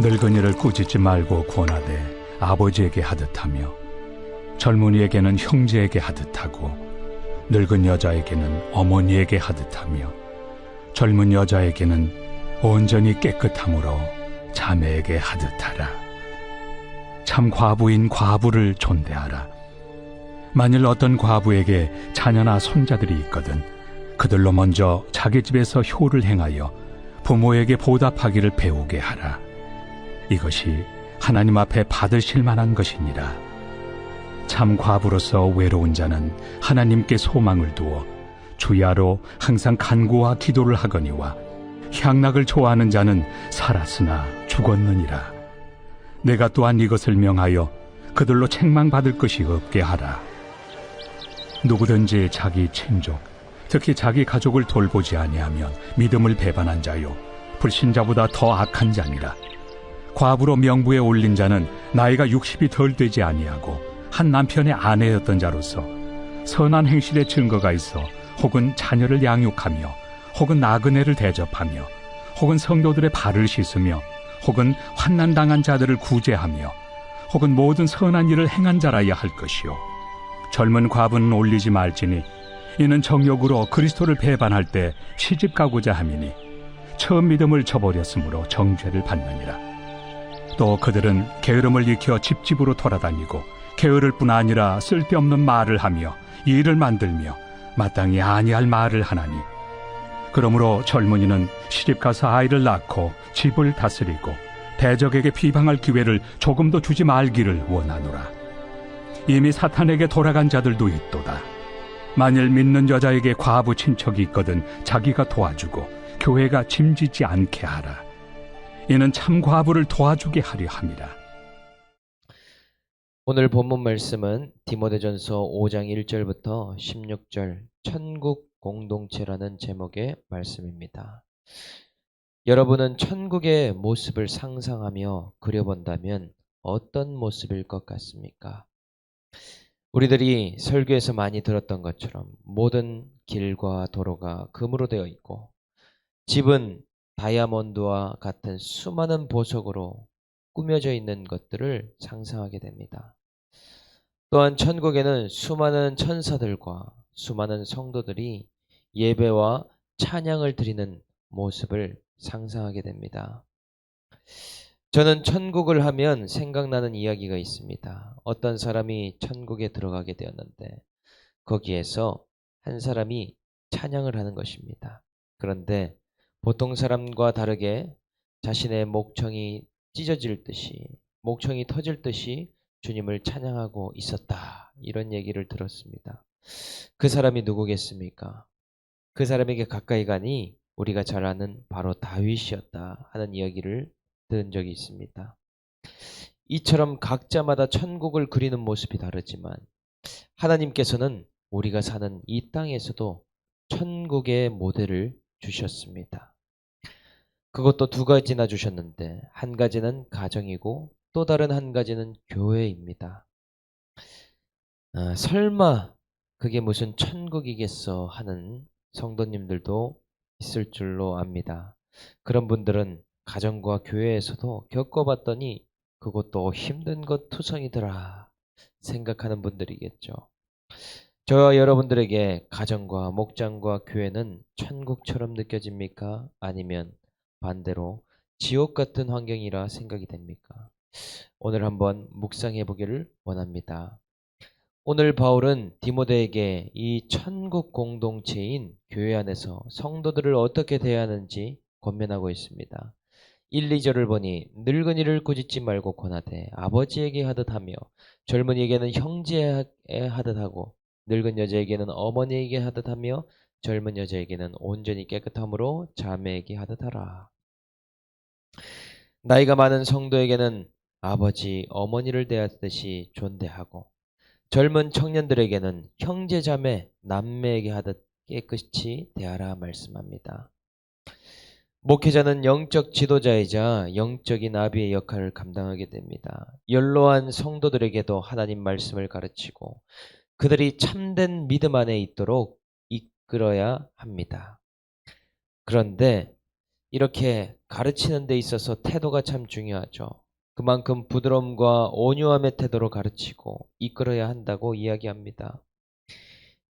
늙은이를 꾸짖지 말고 권하되 아버지에게 하듯 하며 젊은이에게는 형제에게 하듯 하고 늙은 여자에게는 어머니에게 하듯 하며 젊은 여자에게는 온전히 깨끗함으로 자매에게 하듯 하라. 참 과부인 과부를 존대하라. 만일 어떤 과부에게 자녀나 손자들이 있거든 그들로 먼저 자기 집에서 효를 행하여 부모에게 보답하기를 배우게 하라. 이것이 하나님 앞에 받으실 만한 것이니라. 참 과부로서 외로운 자는 하나님께 소망을 두어 주야로 항상 간구와 기도를 하거니와 향락을 좋아하는 자는 살았으나 죽었느니라. 내가 또한 이것을 명하여 그들로 책망받을 것이 없게 하라. 누구든지 자기 친족, 특히 자기 가족을 돌보지 아니하면 믿음을 배반한 자요 불신자보다 더 악한 자니라. 과부로 명부에 올린 자는 나이가 60이 덜 되지 아니하고 한 남편의 아내였던 자로서 선한 행실의 증거가 있어 혹은 자녀를 양육하며 혹은 나그네를 대접하며 혹은 성도들의 발을 씻으며 혹은 환난 당한 자들을 구제하며 혹은 모든 선한 일을 행한 자라야 할 것이요. 젊은 과부는 올리지 말지니 이는 정욕으로 그리스도를 배반할 때 시집 가고자 함이니 처음 믿음을 저버렸으므로 정죄를 받느니라 또 그들은 게으름을 익혀 집집으로 돌아다니고 게으를 뿐 아니라 쓸데없는 말을 하며 일을 만들며 마땅히 아니할 말을 하나니 그러므로 젊은이는 시집 가서 아이를 낳고 집을 다스리고 대적에게 비방할 기회를 조금도 주지 말기를 원하노라. 이미 사탄에게 돌아간 자들도 있도다. 만일 믿는 여자에게 과부 친척이 있거든 자기가 도와주고 교회가 짐지지 않게 하라. 이는 참 과부를 도와주게 하려 함이라. 오늘 본문 말씀은 디모데전서 5장 1절부터 16절 천국 공동체라는 제목의 말씀입니다. 여러분은 천국의 모습을 상상하며 그려본다면 어떤 모습일 것 같습니까? 우리들이 설교에서 많이 들었던 것처럼 모든 길과 도로가 금으로 되어 있고 집은 다이아몬드와 같은 수많은 보석으로 꾸며져 있는 것들을 상상하게 됩니다. 또한 천국에는 수많은 천사들과 수많은 성도들이 예배와 찬양을 드리는 모습을 상상하게 됩니다. 저는 천국을 하면 생각나는 이야기가 있습니다. 어떤 사람이 천국에 들어가게 되었는데 거기에서 한 사람이 찬양을 하는 것입니다. 그런데 보통 사람과 다르게 자신의 목청이 찢어질 듯이 목청이 터질 듯이 주님을 찬양하고 있었다. 이런 얘기를 들었습니다. 그 사람이 누구겠습니까? 그 사람에게 가까이 가니 우리가 잘 아는 바로 다윗이었다 하는 이야기를 들은 적이 있습니다. 이처럼 각자마다 천국을 그리는 모습이 다르지만 하나님께서는 우리가 사는 이 땅에서도 천국의 모델을 주셨습니다. 그것도 두 가지나 주셨는데 한 가지는 가정이고 또 다른 한 가지는 교회입니다. 아, 설마 그게 무슨 천국이겠어 하는 성도님들도 있을 줄로 압니다. 그런 분들은 가정과 교회에서도 겪어봤더니 그것도 힘든 것 투성이더라 생각하는 분들이겠죠. 저와 여러분들에게 가정과 목장과 교회는 천국처럼 느껴집니까? 아니면 반대로 지옥 같은 환경이라 생각이 됩니까? 오늘 한번 묵상해 보기를 원합니다. 오늘 바울은 디모데에게 이 천국 공동체인 교회 안에서 성도들을 어떻게 대해야 하는지 권면하고 있습니다. 1, 2절을 보니 늙은이를 꾸짖지 말고 권하되 아버지에게 하듯 하며 젊은이에게는 형제에 하듯 하고 늙은 여자에게는 어머니에게 하듯 하며 젊은 여자에게는 온전히 깨끗함으로 자매에게 하듯 하라. 나이가 많은 성도에게는 아버지, 어머니를 대하듯이 존대하고 젊은 청년들에게는 형제 자매, 남매에게 하듯 깨끗이 대하라 말씀합니다. 목회자는 영적 지도자이자 영적인 아비의 역할을 감당하게 됩니다. 연로한 성도들에게도 하나님 말씀을 가르치고 그들이 참된 믿음 안에 있도록 이끌어야 합니다. 그런데 이렇게 가르치는 데 있어서 태도가 참 중요하죠. 그만큼 부드러움과 온유함의 태도로 가르치고 이끌어야 한다고 이야기합니다.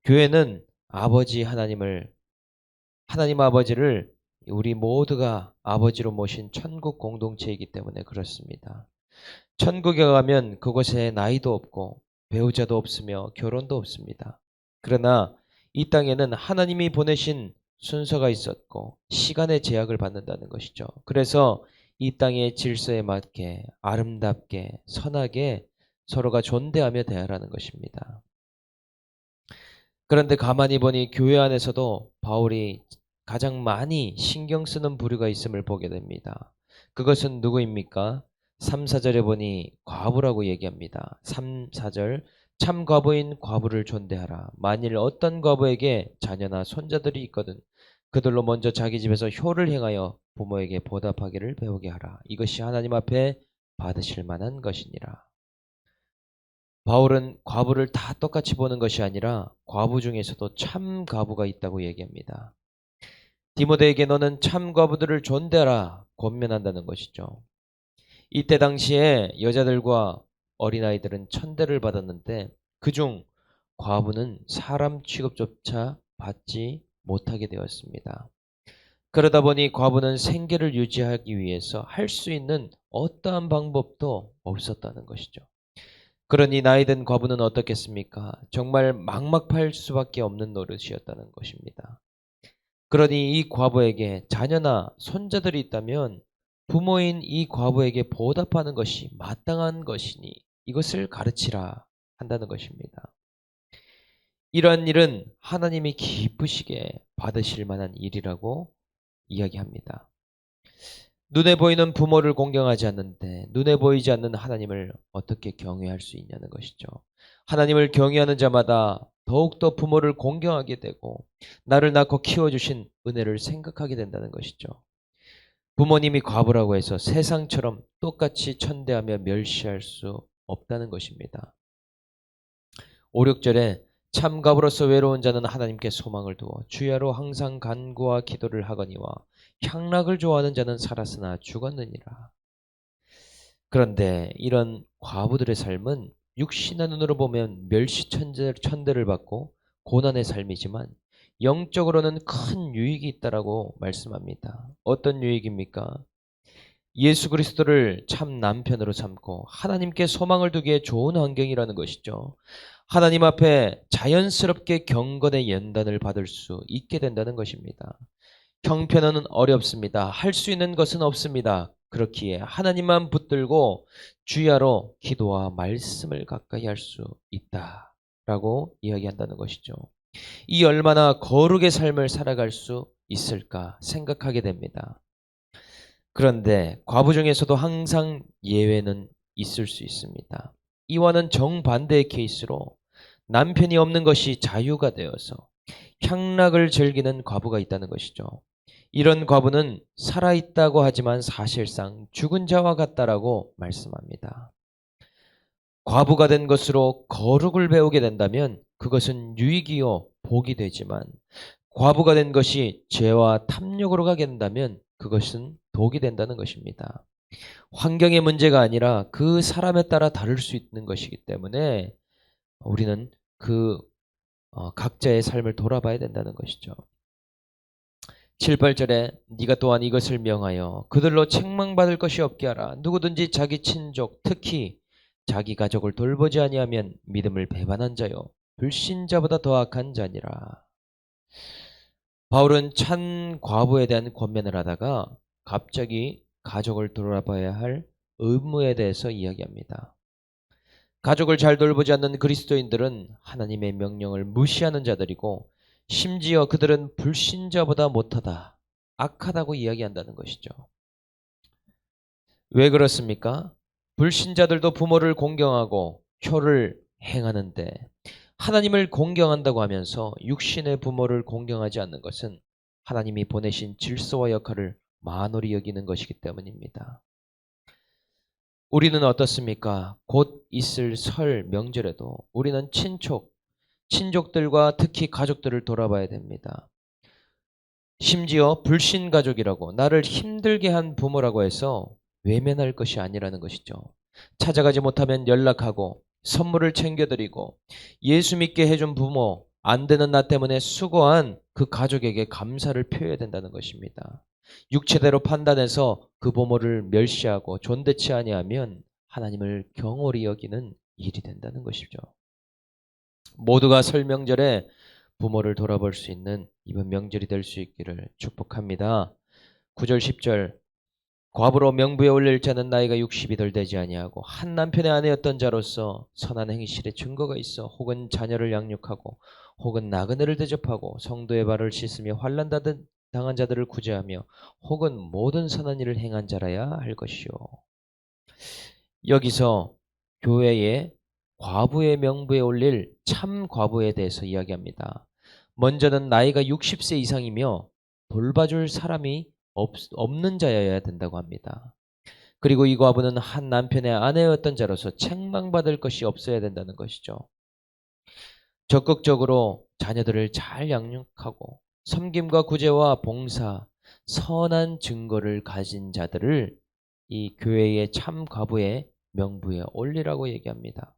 교회는 아버지 하나님을 하나님 아버지를 우리 모두가 아버지로 모신 천국 공동체이기 때문에 그렇습니다. 천국에 가면 그곳에 나이도 없고 배우자도 없으며 결혼도 없습니다. 그러나 이 땅에는 하나님이 보내신 순서가 있었고 시간의 제약을 받는다는 것이죠. 그래서 이 땅의 질서에 맞게 아름답게 선하게 서로가 존대하며 대하라는 것입니다. 그런데 가만히 보니 교회 안에서도 바울이 가장 많이 신경 쓰는 부류가 있음을 보게 됩니다. 그것은 누구입니까? 3, 4절에 보니 과부라고 얘기합니다. 3, 4절 참 과부인 과부를 존대하라. 만일 어떤 과부에게 자녀나 손자들이 있거든 그들로 먼저 자기 집에서 효를 행하여 부모에게 보답하기를 배우게 하라. 이것이 하나님 앞에 받으실 만한 것이니라. 바울은 과부를 다 똑같이 보는 것이 아니라 과부 중에서도 참 과부가 있다고 얘기합니다. 디모데에게 너는 참 과부들을 존대하라 권면한다는 것이죠. 이때 당시에 여자들과 어린아이들은 천대를 받았는데 그중 과부는 사람 취급조차 받지 못하게 되었습니다. 그러다 보니 과부는 생계를 유지하기 위해서 할 수 있는 어떠한 방법도 없었다는 것이죠. 그러니 나이든 과부는 어떻겠습니까? 정말 막막할 수밖에 없는 노릇이었다는 것입니다. 그러니 이 과부에게 자녀나 손자들이 있다면 부모인 이 과부에게 보답하는 것이 마땅한 것이니 이것을 가르치라 한다는 것입니다. 이러한 일은 하나님이 기쁘시게 받으실 만한 일이라고 이야기합니다. 눈에 보이는 부모를 공경하지 않는데 눈에 보이지 않는 하나님을 어떻게 경외할 수 있냐는 것이죠. 하나님을 경외하는 자마다 더욱더 부모를 공경하게 되고 나를 낳고 키워주신 은혜를 생각하게 된다는 것이죠. 부모님이 과부라고 해서 세상처럼 똑같이 천대하며 멸시할 수 없다는 것입니다. 5, 6절에 참갑으로서 외로운 자는 하나님께 소망을 두어 주야로 항상 간구와 기도를 하거니와 향락을 좋아하는 자는 살았으나 죽었느니라. 그런데 이런 과부들의 삶은 육신의 눈으로 보면 멸시 천대를 받고 고난의 삶이지만 영적으로는 큰 유익이 있다라고 말씀합니다. 어떤 유익입니까? 예수 그리스도를 참 남편으로 삼고 하나님께 소망을 두기에 좋은 환경이라는 것이죠. 하나님 앞에 자연스럽게 경건의 연단을 받을 수 있게 된다는 것입니다. 형편은 어렵습니다. 할 수 있는 것은 없습니다. 그렇기에 하나님만 붙들고 주야로 기도와 말씀을 가까이 할 수 있다 라고 이야기한다는 것이죠. 이 얼마나 거룩의 삶을 살아갈 수 있을까 생각하게 됩니다. 그런데 과부 중에서도 항상 예외는 있을 수 있습니다. 이와는 정반대의 케이스로 남편이 없는 것이 자유가 되어서 향락을 즐기는 과부가 있다는 것이죠. 이런 과부는 살아있다고 하지만 사실상 죽은 자와 같다라고 말씀합니다. 과부가 된 것으로 거룩을 배우게 된다면 그것은 유익이요 복이 되지만 과부가 된 것이 죄와 탐욕으로 가게 된다면 그것은 독이 된다는 것입니다. 환경의 문제가 아니라 그 사람에 따라 다를 수 있는 것이기 때문에 우리는 그 어, 각자의 삶을 돌아봐야 된다는 것이죠. 7, 8절에 네가 또한 이것을 명하여 그들로 책망받을 것이 없게 하라. 누구든지 자기 친족 특히 자기 가족을 돌보지 아니하면 믿음을 배반한 자요 불신자보다 더 악한 자니라. 바울은 찬 과부에 대한 권면을 하다가 갑자기 가족을 돌아봐야 할 의무에 대해서 이야기합니다. 가족을 잘 돌보지 않는 그리스도인들은 하나님의 명령을 무시하는 자들이고 심지어 그들은 불신자보다 못하다, 악하다고 이야기한다는 것이죠. 왜 그렇습니까? 불신자들도 부모를 공경하고 효를 행하는데 하나님을 공경한다고 하면서 육신의 부모를 공경하지 않는 것은 하나님이 보내신 질서와 역할을 만홀히 여기는 것이기 때문입니다. 우리는 어떻습니까? 곧 있을 설 명절에도 우리는 친척, 친족들과 특히 가족들을 돌아봐야 됩니다. 심지어 불신 가족이라고 나를 힘들게 한 부모라고 해서 외면할 것이 아니라는 것이죠. 찾아가지 못하면 연락하고 선물을 챙겨드리고 예수 믿게 해준 부모 안 되는 나 때문에 수고한 그 가족에게 감사를 표해야 된다는 것입니다. 육체대로 판단해서 그 부모를 멸시하고 존대치 아니하면 하나님을 경홀히 여기는 일이 된다는 것이죠. 모두가 설 명절에 부모를 돌아볼 수 있는 이번 명절이 될 수 있기를 축복합니다. 9절 10절 과부로 명부에 올릴 자는 나이가 60이 덜 되지 아니하고 한 남편의 아내였던 자로서 선한 행실에 증거가 있어 혹은 자녀를 양육하고 혹은 나그네를 대접하고 성도의 발을 씻으며 환난 당한 자들을 구제하며 혹은 모든 선한 일을 행한 자라야 할 것이요. 여기서 교회에 과부의 명부에 올릴 참 과부에 대해서 이야기합니다. 먼저는 나이가 60세 이상이며 돌봐줄 사람이 없, 없는 자여야 된다고 합니다. 그리고 이 과부는 한 남편의 아내였던 자로서 책망받을 것이 없어야 된다는 것이죠. 적극적으로 자녀들을 잘 양육하고 섬김과 구제와 봉사, 선한 증거를 가진 자들을 이 교회의 참 과부의 명부에 올리라고 얘기합니다.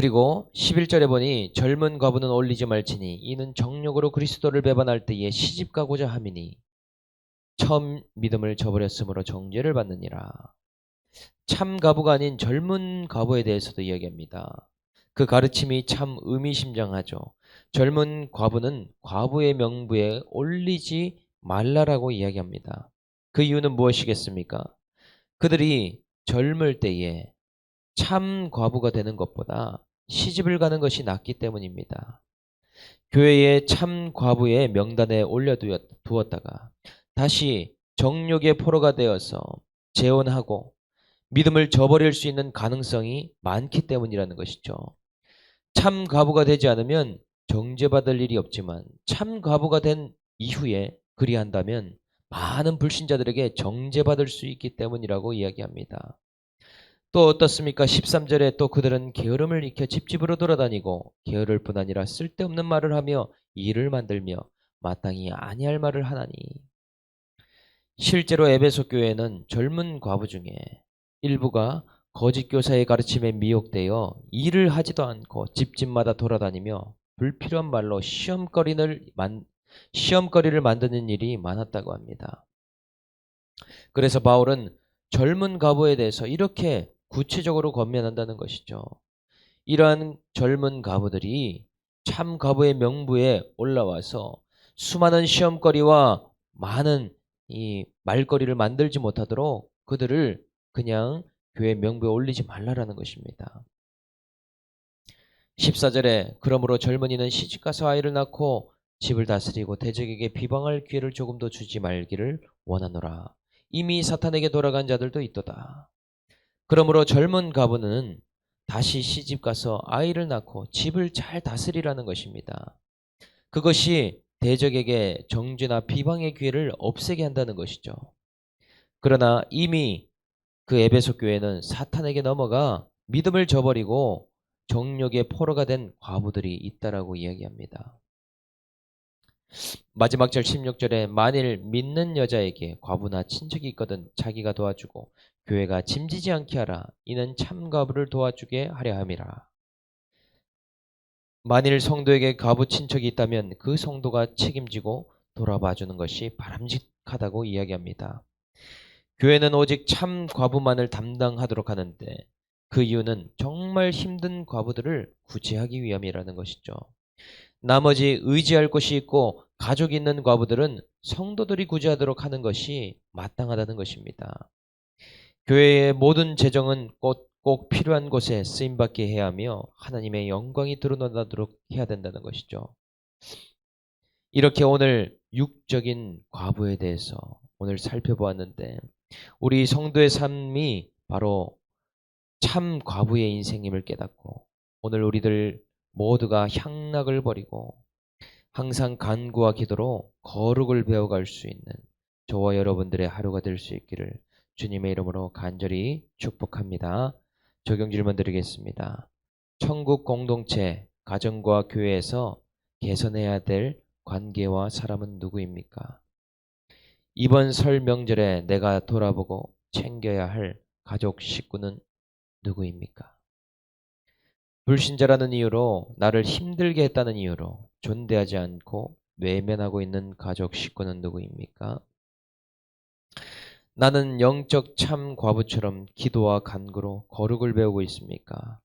그리고 11절에 보니 젊은 과부는 올리지 말지니 이는 정욕으로 그리스도를 배반할 때에 시집 가고자 함이니 처음 믿음을 저버렸으므로 정죄를 받느니라. 참 과부가 아닌 젊은 과부에 대해서도 이야기합니다. 그 가르침이 참 의미심장하죠. 젊은 과부는 과부의 명부에 올리지 말라라고 이야기합니다. 그 이유는 무엇이겠습니까? 그들이 젊을 때에 참 과부가 되는 것보다 시집을 가는 것이 낫기 때문입니다. 교회의 참 과부의 명단에 올려두었다가 다시 정욕의 포로가 되어서 재혼하고 믿음을 저버릴 수 있는 가능성이 많기 때문이라는 것이죠. 참 과부가 되지 않으면 정죄받을 일이 없지만 참 과부가 된 이후에 그리한다면 많은 불신자들에게 정죄받을 수 있기 때문이라고 이야기합니다. 또 어떻습니까? 13절에 또 그들은 게으름을 익혀 집집으로 돌아다니고 게으를 뿐 아니라 쓸데없는 말을 하며 일을 만들며 마땅히 아니할 말을 하나니 실제로 에베소 교회는 젊은 과부 중에 일부가 거짓 교사의 가르침에 미혹되어 일을 하지도 않고 집집마다 돌아다니며 불필요한 말로 시험거리를 만 시험거리를 만드는 일이 많았다고 합니다. 그래서 바울은 젊은 과부에 대해서 이렇게 구체적으로 권면한다는 것이죠. 이러한 젊은 과부들이 참 과부의 명부에 올라와서 수많은 시험거리와 많은 이 말거리를 만들지 못하도록 그들을 그냥 교회 명부에 올리지 말라라는 것입니다. 14절에 그러므로 젊은이는 시집가서 아이를 낳고 집을 다스리고 대적에게 비방할 기회를 조금 더 주지 말기를 원하노라. 이미 사탄에게 돌아간 자들도 있도다. 그러므로 젊은 가부는 다시 시집 가서 아이를 낳고 집을 잘 다스리라는 것입니다. 그것이 대적에게 정죄나 비방의 기회를 없애게 한다는 것이죠. 그러나 이미 그 에베소 교회는 사탄에게 넘어가 믿음을 저버리고 정욕의 포로가 된 과부들이 있다라고 이야기합니다. 마지막 절 16절에 만일 믿는 여자에게 과부나 친척이 있거든 자기가 도와주고 교회가 짐지지 않게 하라 이는 참 과부를 도와주게 하려 함이라. 만일 성도에게 과부 친척이 있다면 그 성도가 책임지고 돌아봐 주는 것이 바람직하다고 이야기합니다. 교회는 오직 참 과부만을 담당하도록 하는데 그 이유는 정말 힘든 과부들을 구제하기 위함이라는 것이죠. 나머지 의지할 곳이 있고 가족이 있는 과부들은 성도들이 구제하도록 하는 것이 마땅하다는 것입니다. 교회의 모든 재정은 꼭, 꼭 필요한 곳에 쓰임받게 해야 하며 하나님의 영광이 드러나도록 해야 된다는 것이죠. 이렇게 오늘 육적인 과부에 대해서 오늘 살펴보았는데 우리 성도의 삶이 바로 참 과부의 인생임을 깨닫고 오늘 우리들 모두가 향락을 버리고 항상 간구와 기도로 거룩을 배워갈 수 있는 저와 여러분들의 하루가 될 수 있기를 주님의 이름으로 간절히 축복합니다. 적용 질문 드리겠습니다. 천국 공동체, 가정과 교회에서 개선해야 될 관계와 사람은 누구입니까? 이번 설 명절에 내가 돌아보고 챙겨야 할 가족 식구는 누구입니까? 불신자라는 이유로 나를 힘들게 했다는 이유로 존대하지 않고 외면하고 있는 가족 식구는 누구입니까? 나는 영적 참 과부처럼 기도와 간구로 거룩을 배우고 있습니까?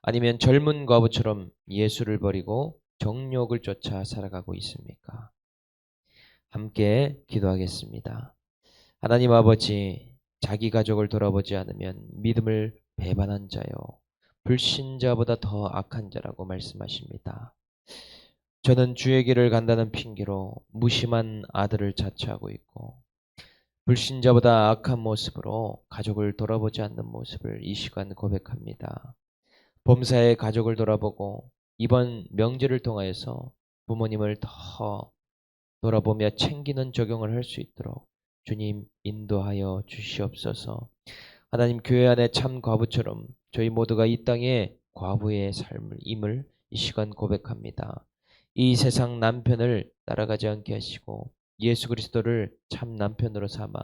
아니면 젊은 과부처럼 예수를 버리고 정욕을 쫓아 살아가고 있습니까? 함께 기도하겠습니다. 하나님 아버지, 자기 가족을 돌아보지 않으면 믿음을 배반한 자요, 불신자보다 더 악한 자라고 말씀하십니다. 저는 주의 길을 간다는 핑계로 무심한 아들을 자처하고 있고, 불신자보다 악한 모습으로 가족을 돌아보지 않는 모습을 이 시간 고백합니다. 범사의 가족을 돌아보고 이번 명절을 통하여서 부모님을 더 돌아보며 챙기는 적용을 할 수 있도록 주님 인도하여 주시옵소서. 하나님 교회 안에 참 과부처럼 저희 모두가 이 땅에 과부의 삶을 임을 이 시간 고백합니다. 이 세상 남편을 따라가지 않게 하시고 예수 그리스도를 참 남편으로 삼아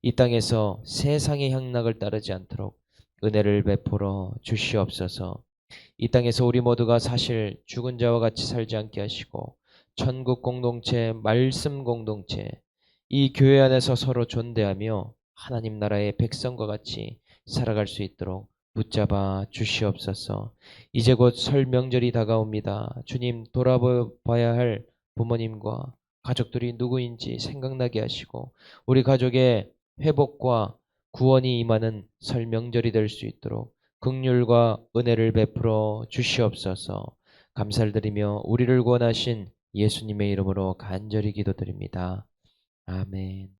이 땅에서 세상의 향락을 따르지 않도록 은혜를 베풀어 주시옵소서. 이 땅에서 우리 모두가 사실 죽은 자와 같이 살지 않게 하시고 천국 공동체, 말씀 공동체, 이 교회 안에서 서로 존대하며 하나님 나라의 백성과 같이 살아갈 수 있도록 붙잡아 주시옵소서. 이제 곧 설 명절이 다가옵니다. 주님 돌아봐야 할 부모님과 가족들이 누구인지 생각나게 하시고 우리 가족의 회복과 구원이 임하는 설 명절이 될 수 있도록 극률과 은혜를 베풀어 주시옵소서. 감사를 드리며 우리를 구원하신 예수님의 이름으로 간절히 기도드립니다. 아멘.